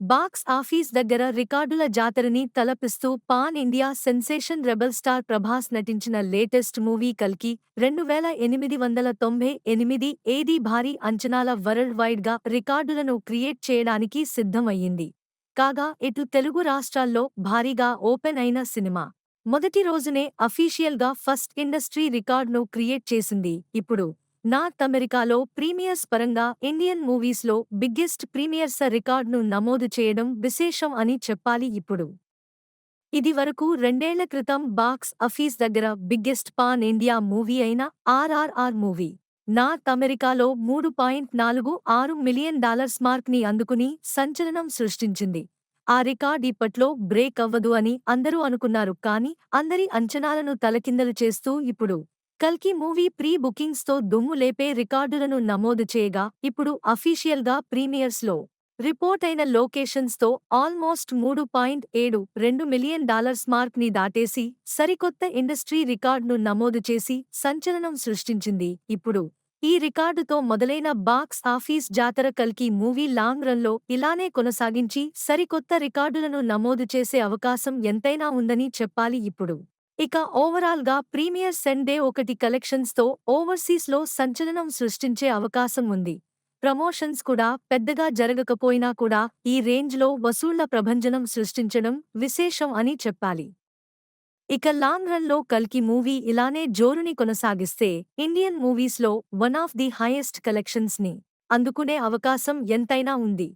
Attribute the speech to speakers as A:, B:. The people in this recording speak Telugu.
A: బాక్స్ ఆఫీస్ దగ్గర రికార్డుల జాతరని తలపిస్తూ pan India sensation rebel star Prabhas నటించిన లేటెస్ట్ మూవీ కల్కి రెండు వేల ఎనిమిది వందల తొంభై ఎనిమిది ఏది భారీ అంచనాల వరల్డ్ వైడ్గా రికార్డులను క్రియేట్ చేయడానికి సిద్ధమయ్యింది. కాగా ఇటు తెలుగు రాష్ట్రాల్లో భారీగా ఓపెన్ అయిన సినిమా. మొదటి రోజునే అఫీషియల్గా ఫస్ట్ ఇండస్ట్రీ రికార్డును క్రియేట్ చేసింది. ఇప్పుడు నార్త్ అమెరికాలో ప్రీమియర్స్ పరంగా ఇండియన్ మూవీస్లో బిగ్గెస్ట్ ప్రీమియర్స్ రికార్డ్ను నమోదు చేయడం విశేషం అని చెప్పాలి ఇప్పుడు. ఇది వరకు రెండేళ్ళ క్రితం బాక్స్ అఫీస్ దగ్గర బిగ్గెస్ట్ పాన్ ఇండియా మూవీ అయిన ఆర్ఆర్ఆర్ మూవీ. నార్త్ అమెరికాలో మూడు పాయింట్ నాలుగు ఆరు మిలియన్ డాలర్స్ మార్క్ని అందుకుని సంచలనం సృష్టించింది. ఆ రికార్డ్ ఇప్పట్లో బ్రేక్ అవ్వదు అని అందరూ అనుకున్నారు కానీ అందరి అంచనాలను తలకిందలు చేస్తూ ఇప్పుడు కల్కి మూవీ ప్రీ బుకింగ్స్తో దుమ్ము లేపే రికార్డులను నమోదు చేయగా ఇప్పుడు అఫీషియల్గా ప్రీమియర్స్లో రిపోర్ట్ అయిన లొకేషన్స్తో ఆల్మోస్ట్ మూడు పాయింట్ ఏడు రెండు మిలియన్ డాలర్స్ మార్క్ని దాటేసి సరికొత్త ఇండస్ట్రీ రికార్డును నమోదు చేసి సంచలనం సృష్టించింది. ఇప్పుడు ఈ రికార్డుతో మొదలైన బాక్స్ ఆఫీస్ జాతర కల్కి మూవీ లాంగ్ రన్లో ఇలానే కొనసాగించి సరికొత్త రికార్డులను నమోదు చేసే అవకాశం ఎంతైనా ఉందని చెప్పాలి ఇప్పుడు. ఇక ఓవరాల్గా ప్రీమియర్ సెన్ డే ఒకటి కలెక్షన్స్తో ఓవర్సీస్లో సంచలనం సృష్టించే అవకాశం ఉంది. ప్రమోషన్స్ కూడా పెద్దగా జరగకపోయినా కూడా ఈ రేంజ్లో వసూళ్ళ ప్రభంజనం సృష్టించడం విశేషం అని చెప్పాలి. ఇక లాంగ్ రన్లో కల్కి మూవీ ఇలానే జోరుని కొనసాగిస్తే ఇండియన్ మూవీస్లో వన్ ఆఫ్ ది హైయెస్ట్ కలెక్షన్స్ని అందుకునే అవకాశం ఎంతైనా ఉంది.